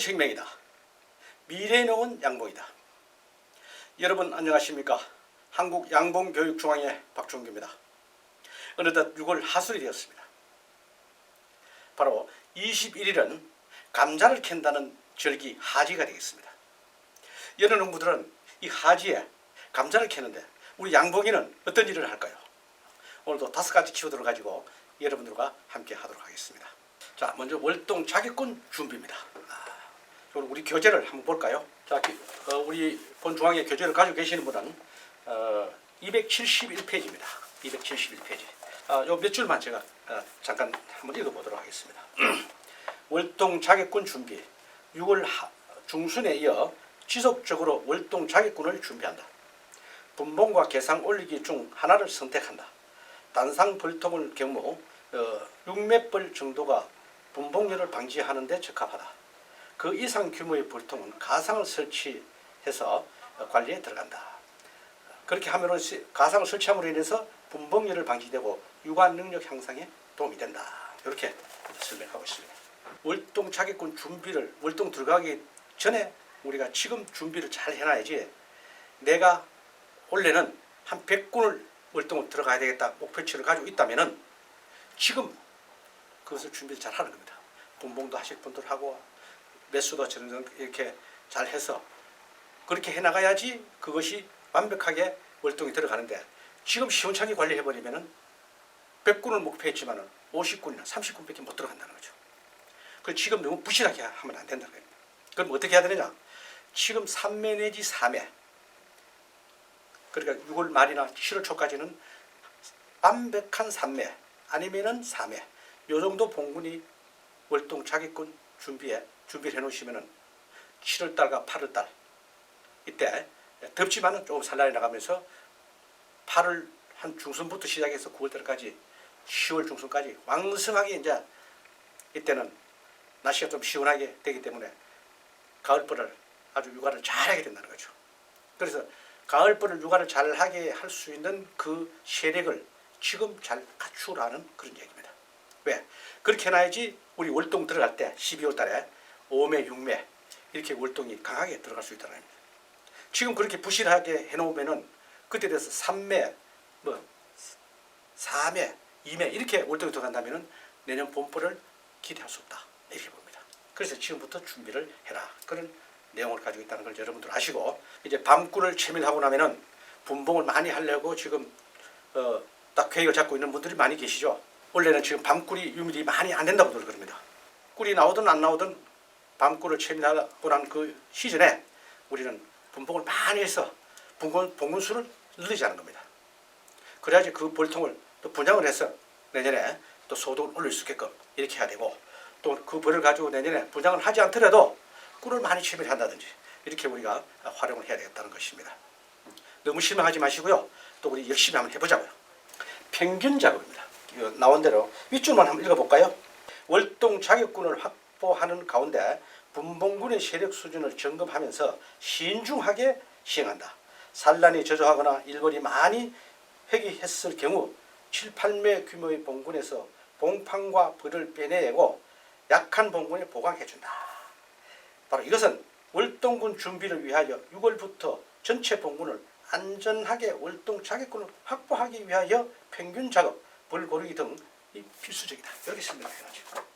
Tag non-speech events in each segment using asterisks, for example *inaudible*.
생명이다. 미래의 농은 양봉이다. 여러분 안녕하십니까? 한국 양봉교육중앙회 박종규입니다. 어느덧 6월 하순이 되었습니다. 바로 21일은 감자를 캔다는 절기 하지가 되겠습니다. 여러 농부들은 이 하지에 감자를 캐는데 우리 양봉이는 어떤 일을 할까요? 오늘도 다섯 가지 키워드를 가지고 여러분들과 함께 하도록 하겠습니다. 자, 먼저 월동 자기권 준비입니다. 아, 우리 교재를 한번 볼까요? 자, 기- 어, 우리 본 중앙에 교재를 가지고 계시는 분은 어, 271페이지입니다. 271페이지. 아, 요몇 줄만 제가 어, 잠깐 한번 읽어보도록 하겠습니다. *clears throat* 월동 자격권 준비. 6월 하- 중순에 이어 지속적으로 월동 자격권을 준비한다. 분봉과 계상 올리기 중 하나를 선택한다. 단상 벌통을 경우 어, 6맷벌 정도가 분봉열을 방지하는 데 적합하다. 그 이상 규모의 벌통은 가상을 설치해서 어, 관리에 들어간다. 그렇게 함으로 시- 가상을 설치함으로 인해서 분봉열을 방지되고 유관 능력 향상에 도움이 된다. 이렇게 설명하고 있습니다. 월동 자격권 준비를 월동 들어가기 전에 우리가 지금 준비를 잘 해놔야지 내가 원래는 한 100군을 월동을 들어가야 되겠다 목표치를 가지고 있다면은 지금 그것을 준비를 잘 하는 겁니다. 분봉도 하실 분들 하고 저런 이렇게 잘 해서 그렇게 해 나가야지 그것이 완벽하게 월동이 들어가는데 지금 시원찮게 관리해 버리면은 100군을 목표했지만은 50군이나 30군밖에 못 들어간다는 거죠. 그 지금 너무 부실하게 하면 안 된다는 거예요. 그럼 어떻게 해야 되느냐? 지금 3매 내지 4매 그러니까 6월 말이나 7월 초까지는 완벽한 3매 아니면은 4매 요 정도 봉군이 월동 자기권 준비에 준비를 해 놓으시면은 7월 달과 8월 달 이때 덥지만은 조금 산란이 나가면서 8월 한 중순부터 시작해서 9월 달까지 10월 중순까지 왕성하게 이제 이때는 날씨가 좀 시원하게 되기 때문에 가을벌을 아주 육아를 잘하게 된다는 거죠. 그래서 가을벌을 육아를 잘하게 할 수 있는 그 세력을 지금 잘 갖추라는 그런 얘기입니다. 왜? 그렇게 해놔야지 우리 월동 들어갈 때 12월 달에 5매, 6매 이렇게 월동이 강하게 들어갈 수 있다는 겁니다. 지금 그렇게 부실하게 해놓으면은 그때 돼서 3매, 뭐 4매, 2매 이렇게 월동이 들어간다면은 내년 봄벌을 기대할 수 없다 이렇게 봅니다. 그래서 지금부터 준비를 해라 그런 내용을 가지고 있다는 걸 여러분들 아시고 이제 밤꿀을 채밀하고 나면은 분봉을 많이 하려고 지금 어, 딱 계획을 잡고 있는 분들이 많이 계시죠. 원래는 지금 밤꿀이 유밀이 많이 안 된다고들 그럽니다. 꿀이 나오든 안 나오든 밤꿀을 채밀하고 난 그 시즌에 우리는 분봉을 많이 해서 분군, 봉군 수를 늘리자는 겁니다. 그래야지 그 벌통을 또 분양을 해서 내년에 또 소득을 올릴 수 있게끔 이렇게 해야 되고 또 그 벌을 가지고 내년에 분양을 하지 않더라도 꿀을 많이 채밀한다든지 이렇게 우리가 활용을 해야 되겠다는 것입니다. 너무 실망하지 마시고요. 또 우리 열심히 한번 해보자고요. 평균 작업입니다. 나온 대로 윗줄만 한번 읽어볼까요? 월동 자격군을 확 보하는 가운데 분봉군의 세력 수준을 점검하면서 신중하게 시행한다. 산란이 저조하거나 일벌이 많이 회귀했을 경우 7, 8매 규모의 봉군에서 봉판과 벌을 빼내고 약한 봉군에 보강해준다. 바로 이것은 월동군 준비를 위하여 6월부터 전체 봉군을 안전하게 월동 자격권을 확보하기 위하여 평균 작업, 벌 고르기 등이 필수적이다. 이렇게 설명해가지고 음.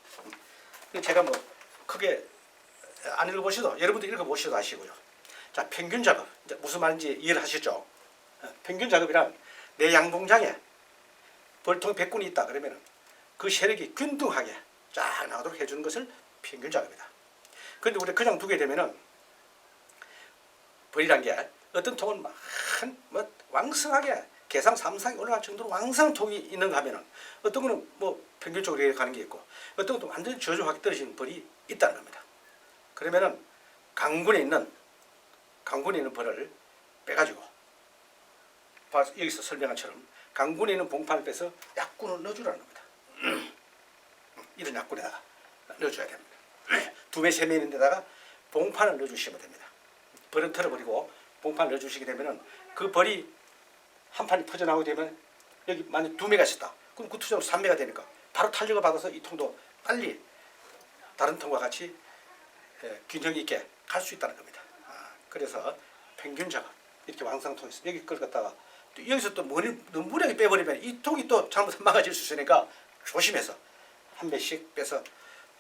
제가 뭐 크게 안 읽어보셔도 여러분들 읽어보셔도 아시고요. 자 평균 작업 이제 무슨 말인지 이해를 하시죠? 어, 평균 작업이란 내 양봉장에 벌통 100군이 있다 그러면은 그 세력이 균등하게 쫙 나오도록 해주는 것을 평균 작업이다. 그런데 우리 그냥 두게 되면은 벌이란 게 어떤 통은 막뭐 왕성하게 계상 삼상이 올라갈 정도로 왕성한 통이 있는가 하면은 어떤 거는 뭐 평균적으로 이렇게 가는 게 있고 어떤 것도 완전히 저조하게 떨어지는 벌이 있다는 겁니다. 그러면은 강군에 있는 강군에 있는 벌을 빼가지고 봐- 여기서 설명한 처럼 강군에 있는 봉판을 빼서 약군을 넣어주라는 겁니다. *clears throat* 이런 약군에다가 넣어줘야 됩니다. *clears throat* 두 매, 세 매 있는 데다가 봉판을 넣어주시면 됩니다. 벌은 털어버리고 봉판을 넣어주시게 되면은 그 벌이 한 판이 퍼져나오게 되면 여기 만약 두 매가 있었다. 그럼 그 투정으로 3매가 되니까 바로 탄력을 받아서 이 통도 빨리 다른 통과 같이 예, 균형 있게 갈 수 있다는 겁니다. 아, 그래서 평균 작업 이렇게 왕상통에 서 여기 걸 갖다가 또 여기서 또 머리 너무 무리하게 빼버리면 이 통이 또 잘못 망가질 수 있으니까 조심해서 한 배씩 빼서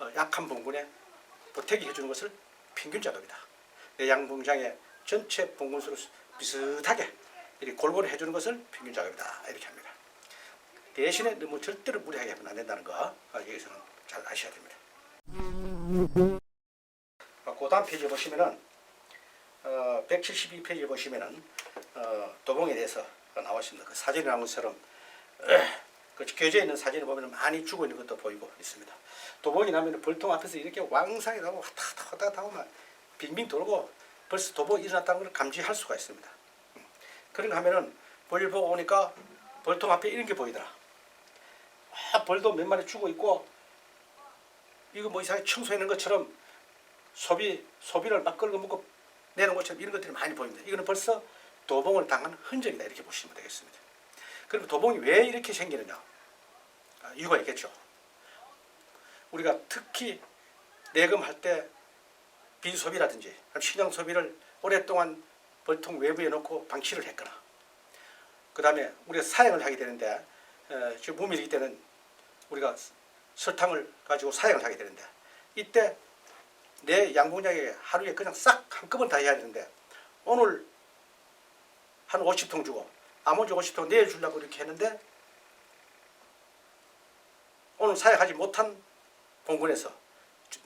어, 약한 봉군에 보태기 해주는 것을 평균 작업이다. 내 양봉장의 전체 봉군수를 비슷하게 이렇게 골고루 해주는 것을 평균 작업이다 이렇게 합니다. 대신에 너무 절대로 무리하게 하면 안 된다는 거 아, 여기서는 잘 아셔야 됩니다. 어, 그 다음 페이지 보시면은 어, 172페이지 보시면은 어, 도봉에 대해서 나와 있습니다. 그 사진에 나온 것처럼 그 교재에 있는 사진을 보면 많이 죽어 있는 것도 보이고 있습니다. 도봉이 나면 벌통 앞에서 이렇게 왕상이 나고 왔다 갔다 왔다 갔다 하고 막 빙빙 돌고 벌써 도봉이 일어났다는 걸 감지할 수가 있습니다. 음. 그런가 하면은 벌 보고 오니까 벌통 앞에 이런 게 보이더라. 아, 벌도 몇 마리 죽어 있고 이거 뭐 이상하게 청소해놓은 것처럼 소비 소비를 막 끌고 먹고 내놓은 것처럼 이런 것들이 많이 보입니다. 이거는 벌써 도봉을 당한 흔적이다 이렇게 보시면 되겠습니다. 그럼 도봉이 왜 이렇게 생기느냐? 아, 이유가 있겠죠. 우리가 특히 내금할 때 빈 소비라든지 식량 소비를 오랫동안 벌통 외부에 놓고 방치를 했거나 그 다음에 우리가 사용을 하게 되는데 에, 지금 무밀기 때는 우리가 설탕을 가지고 사용을 하게 되는데 이때 내 양봉장에 하루에 그냥 싹 한꺼번에 다 해야 되는데 오늘 한 50통 주고 나머지 50통 내일 주려고 이렇게 했는데 오늘 사용하지 못한 봉군에서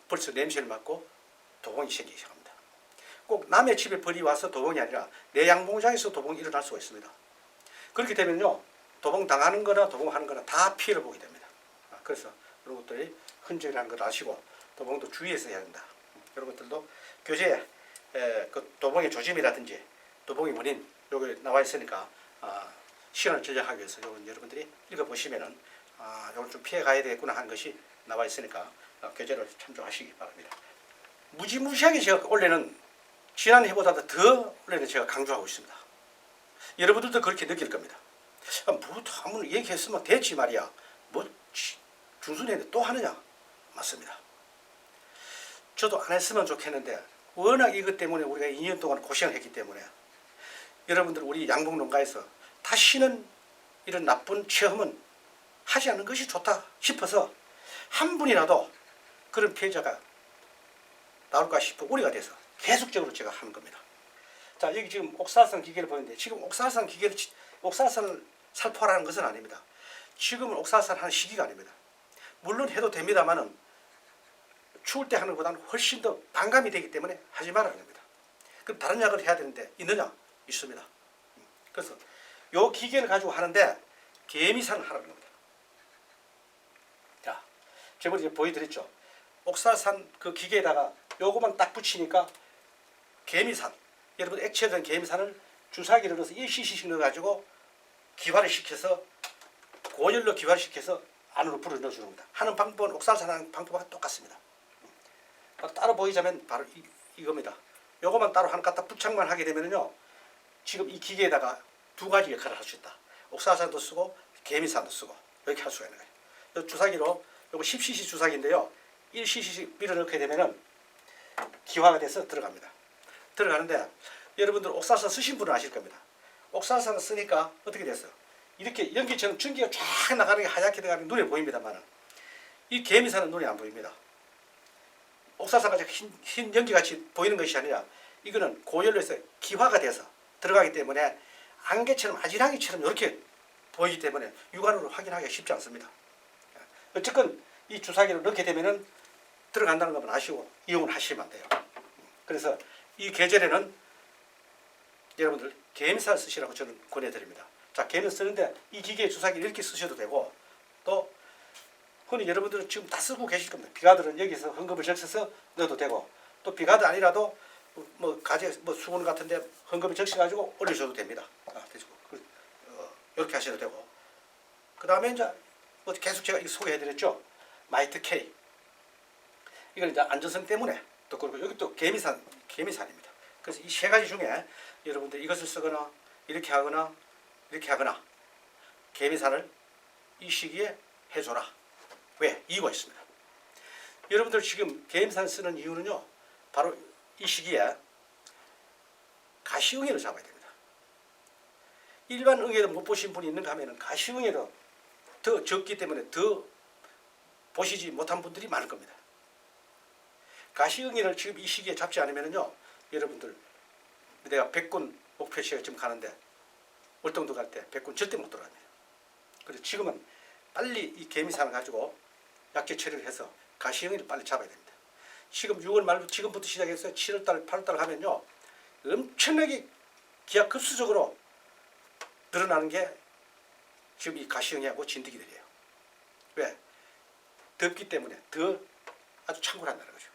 벌써 냄새를 맡고 도봉이 생기기 시작합니다. 꼭 남의 집에 벌이 와서 도봉이 아니라 내 양봉장에서 도봉이 일어날 수가 있습니다. 그렇게 되면요 도봉 당하는 거나 도봉하는 거나 다 피해를 보게 됩니다. 아, 그래서 이런 것들이 흔적이라는 걸 아시고 도봉도 주의해서 해야 된다. 이런 것들도 교재에 에, 그 도봉의 조짐이라든지 도봉의 원인 여기 나와 있으니까 아, 시간을 절약하기 위해서 요건 여러분들이 읽어보시면은 아, 이걸 좀 피해 가야 되겠구나 하는 것이 나와 있으니까 어, 교재를 참조하시기 바랍니다. 무지무지하게 제가 원래는 지난해보다도 더 원래는 제가 강조하고 있습니다. 여러분들도 그렇게 느낄 겁니다. 아, 뭐 아무리 얘기했으면 됐지 말이야. 뭐 준순이인데 또 하느냐? 맞습니다. 저도 안 했으면 좋겠는데 워낙 이것 때문에 우리가 2년 동안 고생을 했기 때문에 여러분들 우리 양봉농가에서 다시는 이런 나쁜 체험은 하지 않는 것이 좋다 싶어서 한 분이라도 그런 피해자가 나올까 싶어 우려가 돼서 계속적으로 제가 하는 겁니다. 자 여기 지금 옥사산 기계를 보는데 지금 옥사산 기계를 치- 옥사산을 살포하라는 것은 아닙니다. 지금은 옥사산 하는 시기가 아닙니다. 물론 해도 됩니다만은 추울 때 하는 것보다는 훨씬 더 반감이 되기 때문에 하지 말아야 됩니다. 그럼 다른 약을 해야 되는데 있느냐? 있습니다. 그래서 요 기계를 가지고 하는데 개미산을 하라는 겁니다. 자, 제가 이제 보여드렸죠. 옥사산 그 기계에다가 요거만 딱 붙이니까 개미산, 여러분 액체된 개미산을 주사기를 넣어서 1cc씩 넣어가지고 기화를 시켜서 고열로 기화시켜서 안으로 불을 넣어주는 겁니다. 하는 방법은 옥사산 하는 방법과 똑같습니다. 어, 따로 보이자면 바로 이, 이겁니다. 요거만 따로 하나 갖다 부착만 하게 되면요. 지금 이 기계에다가 두 가지 역할을 할 수 있다. 옥사산도 쓰고 개미산도 쓰고 이렇게 할 수가 있는 거예요. 요 주사기로 요거 10cc 주사기인데요. 1cc씩 밀어 넣게 되면은 기화가 돼서 들어갑니다. 들어가는데 여러분들 옥사산 쓰신 분은 아실 겁니다. 옥사산을 쓰니까 어떻게 됐어요? 이렇게 연기처럼 전기가 쫙 나가는 게 하얗게 들어가는 게 눈에 보입니다만은 이 개미산은 눈에 안 보입니다. 옥사산같이 흰, 흰 연기같이 보이는 것이 아니라 이거는 고열로 해서 기화가 돼서 들어가기 때문에 안개처럼 아지랑이처럼 이렇게 보이기 때문에 육안으로 확인하기가 쉽지 않습니다. 어쨌건 이 주사기를 넣게 되면은 들어간다는 것만 아시고 이용을 하시면 돼요. 그래서 이 계절에는 여러분들 개미살 쓰시라고 저는 권해드립니다. 자, 개미 쓰는데 이 기계 주사기를 이렇게 쓰셔도 되고 또 흔히 여러분들은 지금 다 쓰고 계실 겁니다. 비가들은 여기서 헌금을 적셔서 넣어도 되고 또 비가드 아니라도 뭐 가재 뭐 수건 같은데 헌금을 적셔가지고 올려줘도 됩니다. 아, 되죠. 그, 어, 이렇게 하셔도 되고 그 다음에 이제 뭐 계속 제가 소개해드렸죠. 마이트 K 이건 이제 안전성 때문에 또 그리고 여기 또 개미산 개미산입니다. 그래서 이 세 가지 중에 여러분들 이것을 쓰거나 이렇게 하거나 이렇게 하거나 개미산을 이 시기에 해줘라. 왜? 이유가 있습니다. 여러분들 지금 개미산 쓰는 이유는요. 바로 이 시기에 가시응애를 잡아야 됩니다. 일반 응애도 못 보신 분이 있는가 하면 가시응애도 더 적기 때문에 더 보시지 못한 분들이 많을 겁니다. 가시응애를 지금 이 시기에 잡지 않으면요, 여러분들 내가 백군 목표시에 지금 가는데 월동도 갈 때 백군 절대 못 돌아갑니다. 그래서 지금은 빨리 이 개미산을 가지고 약재 처리를 해서 가시형이를 빨리 잡아야 됩니다. 지금 6월 말부터 지금부터 시작해서 7월달, 8월달 가면요 엄청나게 기하급수적으로 늘어나는 게 지금 이 가시형이하고 진드기들이에요. 왜? 덥기 때문에 더 아주 창궐한다는 거죠.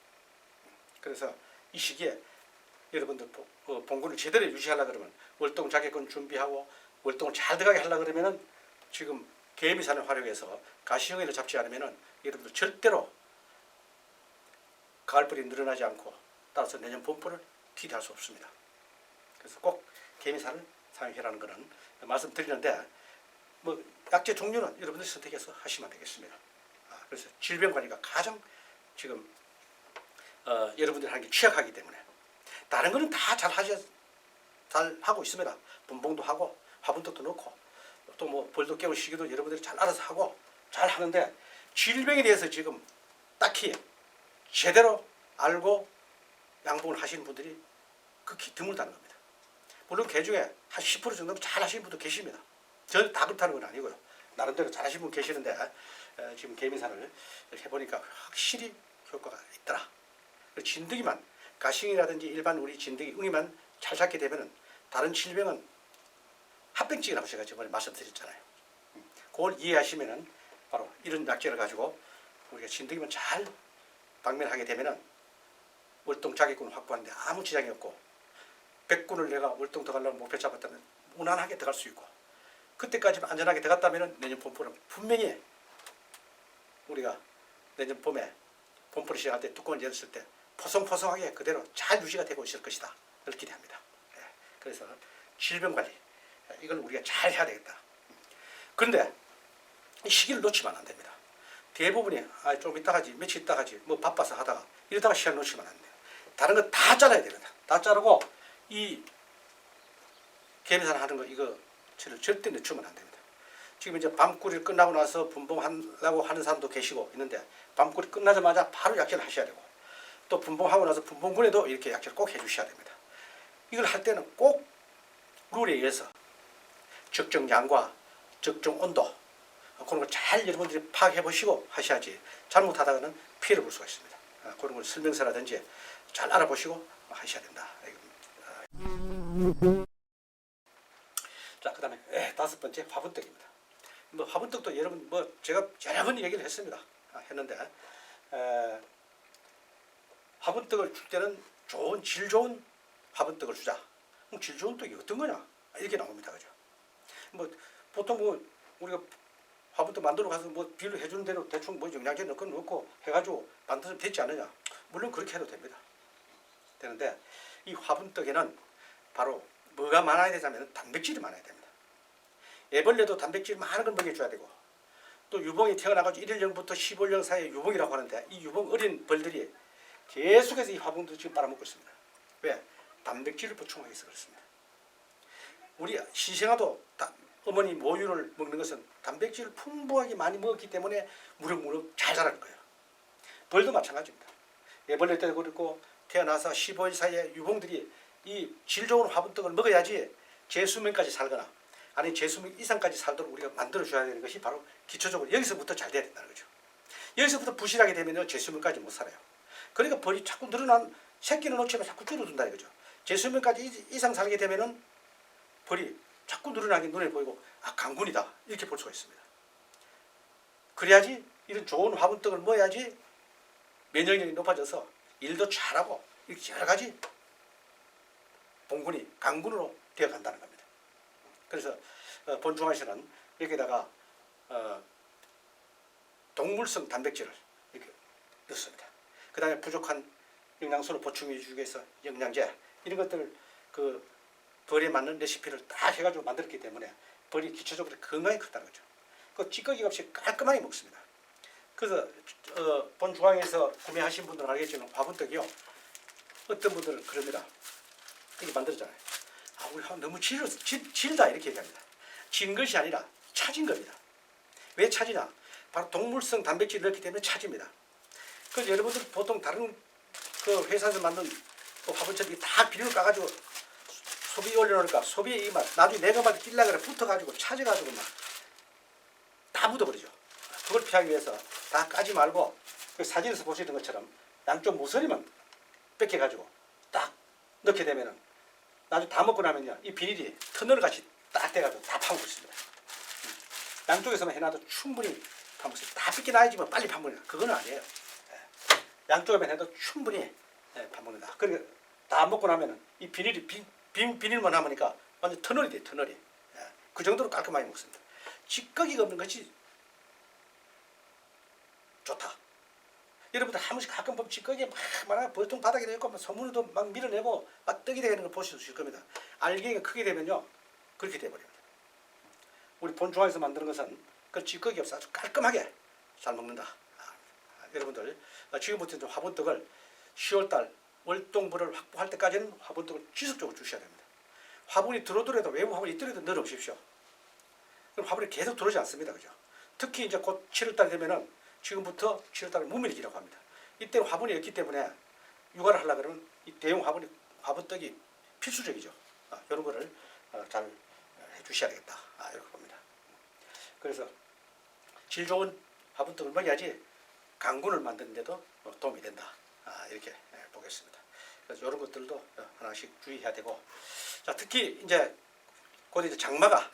그래서 이 시기에 여러분들 보- 어, 봉군을 제대로 유지하려 그러면 월동 자격권 준비하고 월동을 잘 들어가게 하려 그러면은 지금 개미산을 활용해서 가시형이를 잡지 않으면은 여러분들 절대로 가을벌이 늘어나지 않고 따라서 내년 봄벌을 기대할 수 없습니다. 그래서 꼭 개미산을 사용해라는 것은 말씀드리는데 뭐 약재 종류는 여러분들 선택해서 하시면 되겠습니다. 아, 그래서 질병 관리가 가장 지금 어, 여러분들이 하는 게 취약하기 때문에 다른 거는 다 잘 하셔 잘 하고 있습니다. 분봉도 하고 화분떡도 넣고 또 뭐 벌도 깨울 시기도 여러분들이 잘 알아서 하고 잘 하는데 질병에 대해서 지금 딱히 제대로 알고 양봉을 하시는 분들이 극히 드물다는 겁니다. 물론 그 중에 한 10% 정도는 잘 하시는 분도 계십니다. 저는 다 그렇다는 건 아니고요. 나름대로 잘 하시는 분 계시는데 에, 지금 개미산을 해보니까 확실히 효과가 있더라. 그리고 진드기만 가싱이라든지 일반 우리 진드기 응이만 잘 잡게 되면은 다른 질병은 합병증이라고 제가 저번에 말씀드렸잖아요. 음, 그걸 이해하시면은 바로 이런 약재를 가지고 우리가 진드기만 잘 방면하게 되면은 월동 자기군 확보하는데 아무 지장이 없고 백군을 내가 월동 들어가려는 목표 잡았다면 무난하게 들어갈 수 있고 그때까지만 안전하게 들어갔다면은 내년 봄포는 분명히 우리가 내년 봄에 봄포를 시작할 때 뚜껑을 열었을 때 포송포송하게 그대로 잘 유지가 되고 있을 것이다. 그걸 기대합니다. 예, 그래서 질병 관리 예, 이건 우리가 잘 해야 되겠다. 그런데 이 시기를 놓치면 안 됩니다. 대부분이 아, 좀 이따 가지 며칠 있다 가지 뭐 바빠서 하다가 이러다가 시간 놓치면 안 돼요. 다른 거 다 잘라야 됩니다. 다 자르고 이 개미산 하는 거 이거 절대 늦추면 안 됩니다. 지금 이제 밤꿀이 끝나고 나서 분봉하려고 하는 사람도 계시고 있는데 밤꿀이 끝나자마자 바로 약재를 하셔야 되고 또 분봉하고 나서 분봉군에도 이렇게 약재를 꼭 해주셔야 됩니다. 이걸 할 때는 꼭 룰에 의해서 적정 양과 적정 온도 그런 걸 잘 여러분들이 파악해 보시고 하셔야지 잘못하다가는 피해를 볼 수가 있습니다. 아, 그런 걸 설명서라든지 잘 알아보시고 하셔야 된다. 이겁니다. 자, 그 다음에 에, 다섯 번째 화분떡입니다. 뭐 화분떡도 여러분 뭐 제가 여러 번 얘기를 했습니다. 아, 했는데 에, 화분떡을 줄 때는 좋은 질 좋은 화분떡을 주자. 그럼 질 좋은 떡이 어떤 거냐? 이렇게 나옵니다, 그죠? 뭐 보통 뭐 우리가 화분떡 만들어 가서 뭐 비료 해주는 대로 대충 뭐 영양제 넣고 넣고 해가지고 만들면 되지 않느냐? 물론 그렇게 해도 됩니다. 되는데 이 화분떡에는 바로 뭐가 많아야 되냐면 단백질이 많아야 됩니다. 애벌레도 단백질 많은 걸 먹여줘야 되고 또 유봉이 태어나가지고 1일령부터 15일 사이에 유봉이라고 하는데 이 유봉 어린 벌들이 계속해서 이 화분도 지금 빨아먹고 있습니다. 왜? 단백질을 보충하기 위해서 그렇습니다. 우리 신생아도 다- 어머니 모유를 먹는 것은 단백질을 풍부하게 많이 먹었기 때문에 무럭무럭 잘 자라는 거예요. 벌도 마찬가지입니다. 애벌레 때도 그렇고 태어나서 15일 사이에 유봉들이 이 질 좋은 화분떡을 먹어야지 재수명까지 살거나 아니 재수명 이상까지 살도록 우리가 만들어줘야 되는 것이 바로 기초적으로 여기서부터 잘 돼야 된다는 거죠. 여기서부터 부실하게 되면 재수명까지 못 살아요. 그러니까 벌이 자꾸 늘어난 새끼는 놓치면 자꾸 줄어든다 이거죠. 재수명까지 이- 이상 살게 되면은 벌이 자꾸 늘어나게 눈에 보이고 아 강군이다 이렇게 볼 수가 있습니다. 그래야지 이런 좋은 화분떡을 먹어야지 면역력이 높아져서 일도 잘하고 이렇게 여러 가지 봉군이 강군으로 되어 간다는 겁니다. 그래서 어, 본중화에서는 여기다가 어, 동물성 단백질을 이렇게 넣습니다. 그 다음에 부족한 영양소를 보충해 주기 위해서 영양제 이런 것들을 그 벌에 맞는 레시피를 다 해가지고 만들었기 때문에 벌이 기초적으로 건강히 크다는 거죠. 그 찌꺼기 없이 깔끔하게 먹습니다. 그래서 어, 본 중앙에서 구매하신 분들은 알겠지만 화분떡이요 어떤 분들은 그럽니다. 이렇게 만들었잖아요. 아, 우리 한 너무 질, 질, 질다 이렇게 얘기합니다. 진 것이 아니라 차진 겁니다. 왜 차지냐? 바로 동물성 단백질을 넣기 때문에 차집니다. 그래서 여러분들 보통 다른 그 회사에서 만든 그 화분처럼 다 비닐을 까가지고 소비 올려놓으니까 소비에 이막 나중에 내가 막 찔라 그래 붙어가지고 차져가지고 막 다 묻어버리죠. 그걸 피하기 위해서 다 까지 말고 그 사진에서 보시는 것처럼 양쪽 모서리만 뺏겨가지고 딱 넣게 되면은 나중에 다 먹고 나면요 이 비닐이 터널 같이 딱 돼가지고 다 파먹고 있습니다. 음. 양쪽에서만 해놔도 충분히 있어요. 다 뺏겨놔야지만 빨리 파먹는다. 그거는 아니에요. 예. 양쪽에만 해도 충분히 예, 파먹는다. 그리고 다 먹고 나면은 이 비닐이 비, 비, 비닐만 남으니까 완전 터널이 돼 터널이. 예. 그 정도로 깔끔하게 먹습니다. 찌꺼기가 없는 것이 좋다. 여러분들 한 번씩 가끔 보면 찌꺼기 막 많아 보통 바닥에 되고 막 소문도 막 밀어내고 막 떡이 되는 걸 보실 수 있을 겁니다. 알갱이가 크게 되면요 그렇게 돼버립니다. 우리 본중앙에서 만드는 것은 그 찌꺼기 없어 아주 깔끔하게 잘 먹는다. 아, 여러분들 아, 지금부터 좀 화분떡을 10월달 월동불을 확보할 때까지는 화분떡을 지속적으로 주셔야 됩니다. 화분이 들어오더라도 외부 화분이 있더라도 늘어오십시오. 그럼 화분이 계속 들어오지 않습니다. 그죠? 특히 이제 곧 7월달 되면은 지금부터 7월달에 무밀기라고 합니다. 이때는 화분이 없기 때문에 육아를 하려 그러면 이 대형 화분이 화분떡이 필수적이죠. 아, 이런 거를 어, 잘 해주셔야 되겠다. 아, 이렇게 봅니다. 그래서 질 좋은 화분떡을 먹여야지 강군을 만드는데도 어, 도움이 된다. 아, 이렇게 예, 보겠습니다. 그래서 이런 것들도 어, 하나씩 주의해야 되고, 자 특히 이제 곧 이제 장마가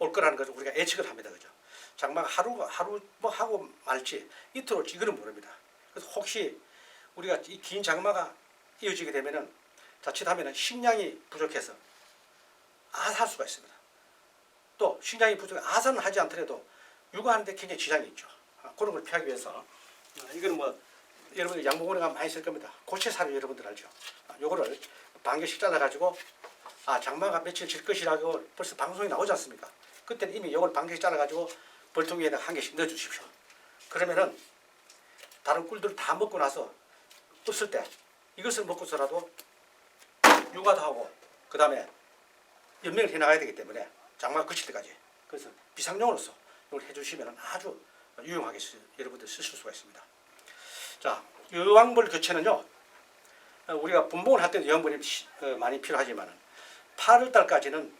올 거라는 것을 우리가 예측을 합니다. 그죠? 장마가 하루 하루 뭐 하고 말지 이틀 올지 이거는 모릅니다. 그래서 혹시 우리가 이 긴 장마가 이어지게 되면은 자칫하면은 식량이 부족해서 아사할 수가 있습니다. 또 식량이 부족해 아사는 하지 않더라도 육아하는데 굉장히 지장이 있죠. 아, 그런 걸 피하기 위해서 아, 이거는 뭐 여러분들 양봉원에 가면 많이 쓸 겁니다. 고체사료 여러분들 알죠? 아, 요거를 반개씩 잘라가지고 아 장마가 며칠 질 것이라고 벌써 방송이 나오지 않습니까? 그때는 이미 요걸 반개씩 잘라가지고 벌통 위에다 한 개씩 넣어주십시오. 그러면은 다른 꿀들 다 먹고 나서 없을 때 이것을 먹고서라도 육아도 하고 그 다음에 연명을 해나가야 되기 때문에 장마가 그칠 때까지 그래서 비상용으로서 이걸 해주시면 아주 유용하게 쓰- 여러분들 쓰실 수가 있습니다. 자, 여왕벌 교체는요. 어, 우리가 분봉을 할 때도 여왕벌이 시- 어, 많이 필요하지만 8월 달까지는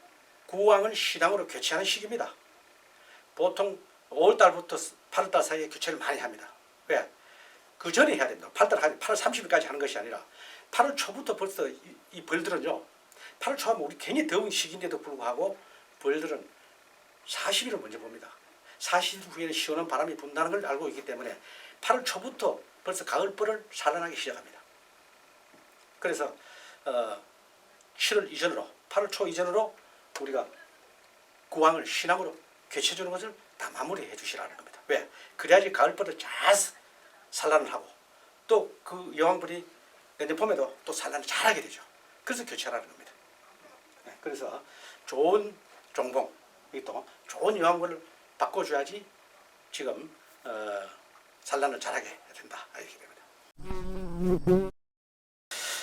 구왕을 신앙으로 교체하는 시기입니다. 보통 5월 달부터 8월 달 사이에 교체를 많이 합니다. 왜? 그 전에 해야 됩니다. 8월 달 8월 30일까지 하는 것이 아니라 8월 초부터 벌써 이, 이 벌들은요. 8월 초하면 우리 굉장히 더운 시기인데도 불구하고 벌들은 40일을 먼저 봅니다. 40일 후에는 시원한 바람이 분다는 걸 알고 있기 때문에 8월 초부터 벌써 가을벌을 산란하기 시작합니다. 그래서 어, 7월 이전으로 8월 초 이전으로 우리가 구황을 신앙으로 개최주는 것을 다 마무리해 주시라는 겁니다. 왜? 그래야지 가을벌을 잘 산란을 하고 또 그 여왕벌이 내년 봄에도 또 산란을 잘하게 되죠. 그래서 교체하라는 겁니다. 네, 그래서 좋은 종봉, 또 좋은 여왕벌을 바꿔줘야지 지금 어, 산란을 잘하게 된다 이렇게 됩니다.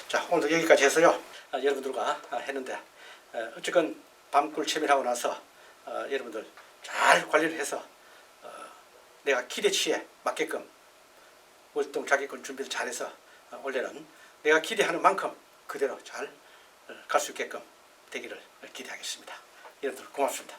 자 오늘도 여기까지 해서요 아, 여러분들과 아, 했는데 어, 어쨌건 밤꿀 체밀하고 나서 어, 여러분들 잘 관리를 해서 어, 내가 기대치에 맞게끔 월동 자기권 준비를 잘해서 어, 올해는 내가 기대하는 만큼 그대로 잘 갈수 있게끔 되기를 기대하겠습니다. 여러분들 고맙습니다.